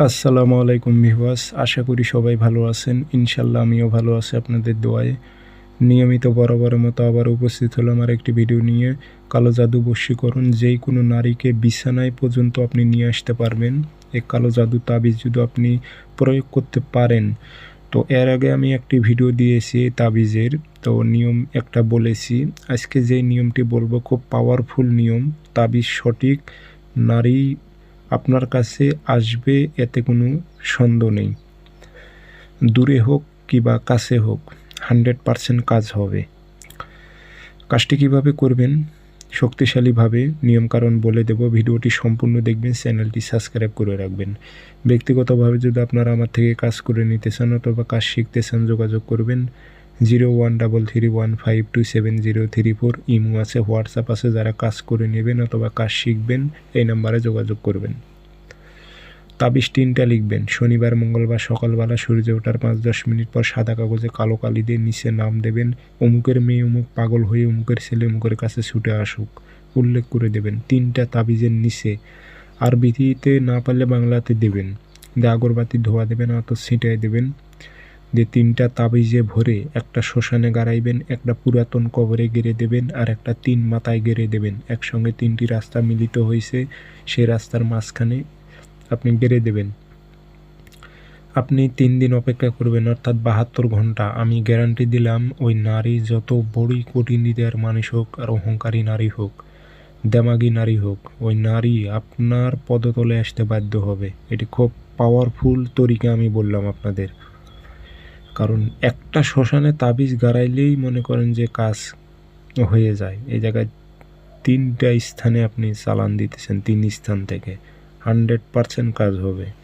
আসসালামু আলাইকুম ভিভাস আশা করি সবাই ভালো আছেন। ইনশাল্লাহ আমিও ভালো আছি আপনাদের দোয়ায়। নিয়মিত বরাবরের মতো আবার উপস্থিত হলাম আর একটি ভিডিও নিয়ে। কালো জাদু বশীকরণ যেই কোনো নারীকে বিছানায় পর্যন্ত আপনি নিয়ে আসতে পারবেন। এই কালো জাদু তাবিজ যদি আপনি প্রয়োগ করতে পারেন। তো এর আগে আমি একটি ভিডিও দিয়েছি তাবিজের। তো নিয়ম একটা বলেছি, আজকে যে নিয়মটি বলব খুব পাওয়ারফুল নিয়ম। তাবিজ সঠিক, নারী আপনার কাছে আসবে, এতে কোনো সন্দেহ নেই। দূরে হোক কিবা কাছে হোক, হান্ড্রেড পারসেন্ট কাজ হবে। কাজটি কীভাবে করবেন? শক্তিশালীভাবে নিয়মকানুন বলে দেব। ভিডিওটি সম্পূর্ণ দেখবেন, চ্যানেলটি সাবস্ক্রাইব করে রাখবেন। ব্যক্তিগতভাবে যদি আপনারা আমার থেকে কাজ করে নিতে চান অথবা কাজ শিখতে চান, যোগাযোগ করবেন। Zero one double three one five two seven zero three four imo আছে, হোয়াটসঅ্যাপ আছে, যারা কাজ করে নেবেন অথবা কাজ শিখবেন, এই নাম্বারে যোগাযোগ করবেন। তাবিজ তিনটা লিখবেন, শনিবার, মঙ্গলবার, সকালবেলা, সূর্য ওঠার পাঁচ দশ মিনিট পর সাদা কাগজে কালো কালি দিয়ে নিচে নাম দেবেন। অমুকের মেয়ে, অমুক পাগল হয়ে অমুকের ছেলে, অমুকের কাছে ছুটে আসুক। উল্লেখ করে দেবেন, তিনটা তাবিজের নিচে। আরবিতে না পারলে বাংলাতে দেবেন। দিয়ে আগরবাতি ধোয়া দেবেন অত ছিটাই দেবেন। দিয়ে তিনটা তাবিজে ভরে একটা শ্মশানে গাড়াইবেন, একটা পুরাতন কবরে গেড়ে দেবেন আর একটা তিন মাথায় গেড়ে দেবেন। একসঙ্গে তিনটি রাস্তা মিলিত হয়েছে সেই রাস্তার মাঝখানে আপনি গেড়ে দেবেন। আপনি তিন দিন অপেক্ষা করবেন, অর্থাৎ বাহাত্তর ঘণ্টা। আমি গ্যারান্টি দিলাম, ওই নারী যত বড়ই কঠিন কোটিনিদের মানুষ হোক আর অহংকারী নারী হোক, দেমাগি নারী হোক, ওই নারী আপনার পদতলে আসতে বাধ্য হবে। এটি খুব পাওয়ারফুল তরিকা আমি বললাম আপনাদের। কারণ একটা শ্মশানে তাবিজ গাড়াইলেই মনে করেন যে কাজ হয়ে যায়। এই জায়গায় তিনটা স্থানে আপনি চালান দিতেছেন, তিন স্থান থেকে। হান্ড্রেড পারসেন্ট কাজ হবে।